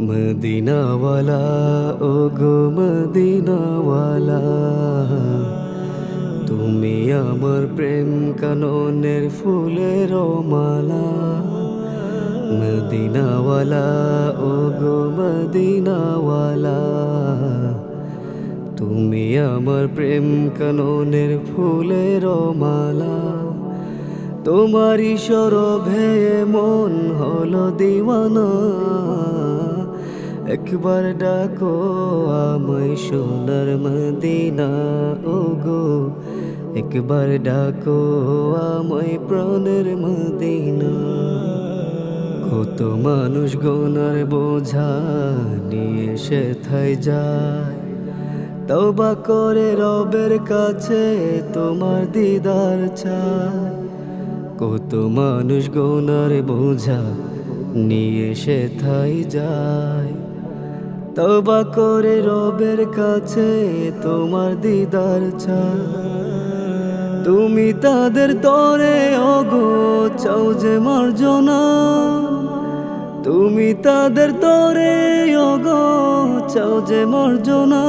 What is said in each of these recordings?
মদিনাওয়ালা ও গো মদিনাওয়ালা তুমি আমার প্রেম কাননের ফুলের মালা মদিনাওয়ালা ও গো মদিনাওয়ালা তুমি আমার প্রেম কাননের ফুলের মালা তোমারই সরভে মন হলো দিওয়ানা একবার ডাকো আমায় সোনার মদিনা ও গো একবার ডাকো আমায় প্রাণের মদিনা। কত মানুষ গোনার বোঝা নিয়ে সে থাই যায়। তবা করে রবের কাছে তোমার দিদার চায় কত মানুষ গোনার বোঝা নিয়ে সে থাই যায়। তবা করে রবের কাছে তোমার দিদার তুমি তাদের তরে অগো চাও যে মার্জনা। তুমি তাদের তরে অগো চাও যে মার্জনা।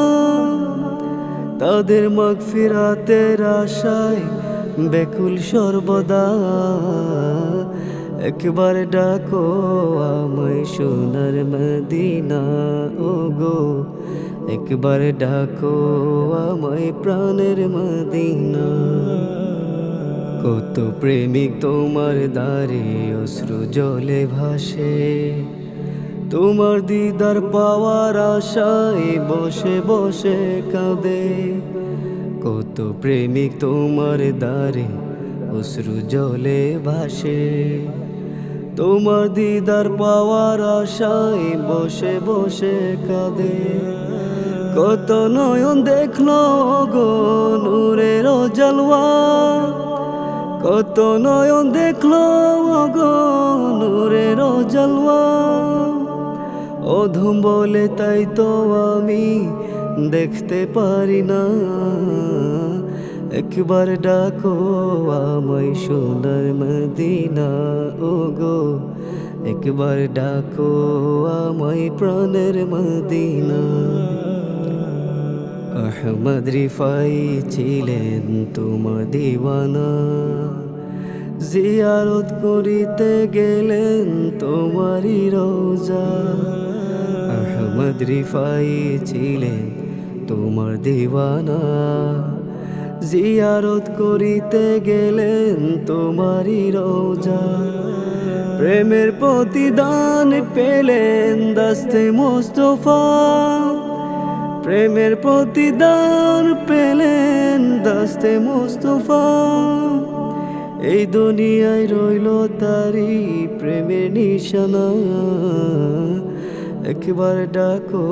তাদের মগ ফিরাতের আশায় বেকুল সর্বদা। একবার ডাকো আমায় সোনার মদিনা ও গো একবার ডাকো আমায় প্রাণের মদিনা। কত প্রেমিক তোমার দ্বারে অশ্রু জলে ভাসে। তোমার দিদার পাওয়ার আশায় বসে বসে কাঁদে। কত প্রেমিক তোমার দ্বারে অশ্রু জলে ভাসে। তোমার দিদার পাওয়ার আশায় বসে বসে কাঁদে। কত নয়ন দেখল গো নূরের জলওয়া। কত নয়ন দেখল গো নূরের জলওয়া। অধম বলে তাই তো আমি দেখতে পারি না। একবার ডাকো আমায় সোনার মদিনা ও গো একবার ডাকো আমায় প্রাণের মদিনা। আহমদ রিফাই ছিলেন তোমার দিওয়ানা। জিয়ারত করিতে গেলেন তোমারই রোজা আহমদ রিফাই ছিলেন তোমার দিওয়ানা। জিয়ারত করিতে গেলেন তোমারই রোজা। প্রেমের প্রতিদান পেলেন দাস্তে মোস্তফা। প্রেমের প্রতিদান পেলেন দাস্তে মোস্তফা। এই দুনিয়ায় রইল তারি প্রেমের নিশানা। একবার ডাকো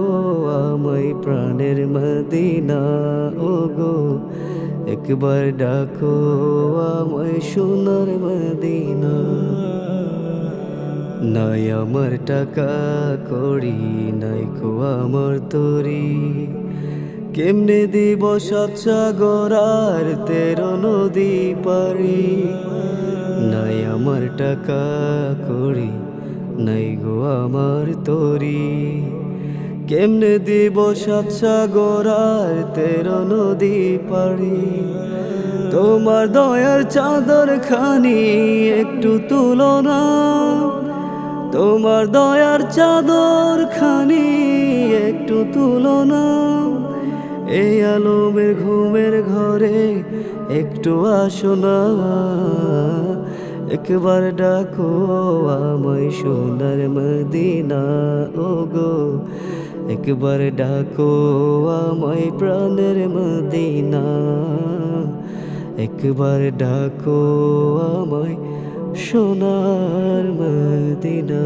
আমায় প্রাণের মদিনা ও গো একবার ডাকো আমায় সোনার মদিনা। নাই আমার টাকা করি নাই কো আমার তরি। কেমনে দিব সাচ্চা গড়ার তেরো নদী পারি নাই আমার টাকা করি নাই গো আমার তরি। কেমনে দিব সাচ্চা গড়ার তেরো নদী পারি তোমার দয়ার চাদর খানি একটু তুলনা তোমার দয়ার চাদর খানি একটু তুলনা এই আলোমের ঘুমের ঘরে একটু আসো না। একবার ডাকো আমায় সোনার মদিনা ও গো একবার ডাকো আমায় প্রাণের মদিনা। একবার ডাকো আমায় সোনার মদিনা।